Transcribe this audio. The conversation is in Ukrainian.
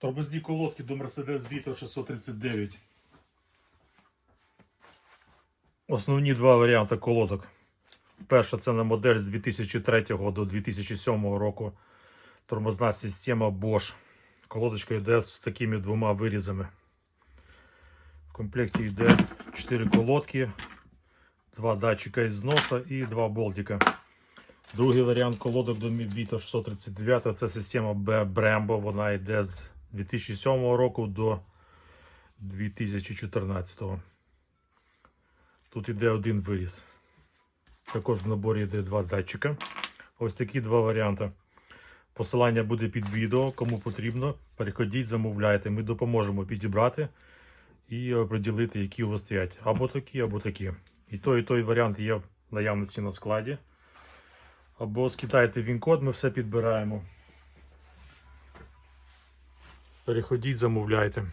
Тормозні колодки до Mercedes Vito 639. Основні два варіанти колодок. Перша це на модель з 2003 до 2007 року. Тормозна система Bosch. Колодочка йде з такими двома вирізами. В комплекті йде 4 колодки, 2 датчика із зноса і 2 болтика. Другий варіант колодок до Vito 639 це система B Brembo. Вона йде з 2007 року до 2014. Тут йде один виріз. Також в наборі йде два датчика. Ось такі два варіанти. Посилання буде під відео. Кому потрібно, переходіть, замовляйте. Ми допоможемо підібрати і оприділити, які у вас стоять. Або такі, або такі. І той, і той варіант є в наявності на складі. Або скидайте він-код, ми все підбираємо. Переходіть, замовляйте.